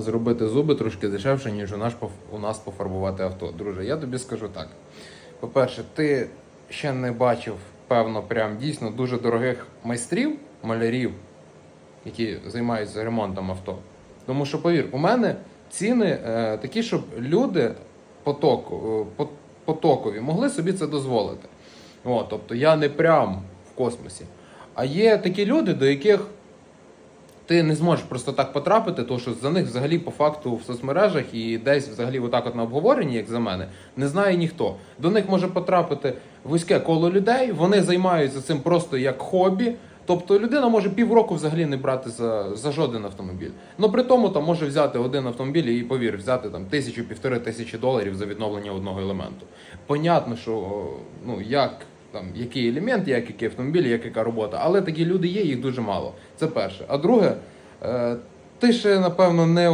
зробити зуби трошки дешевше, ніж у нас, у нас пофарбувати авто. Друже, я тобі скажу так. По-перше, ти ще не бачив, певно, прям дійсно дуже дорогих майстрів, малярів, які займаються ремонтом авто. Тому що, повір, у мене ціни е, такі, щоб люди поток, е, потокові могли собі це дозволити. О, тобто я не прям в космосі. А є такі люди, до яких ти не зможеш просто так потрапити, тому що за них взагалі по факту в соцмережах і десь взагалі отак от на обговоренні, як за мене, не знає ніхто. До них може потрапити вузьке коло людей, вони займаються цим просто як хобі. Тобто людина може півроку взагалі не брати за, за жоден автомобіль. Ну при тому там може взяти один автомобіль і повір, взяти там тисячу півтори тисячі доларів за відновлення одного елементу. Понятно, що ну як там який елемент, як який автомобіль, як яка робота, але такі люди є, їх дуже мало. Це перше. А друге, е, ти ще напевно не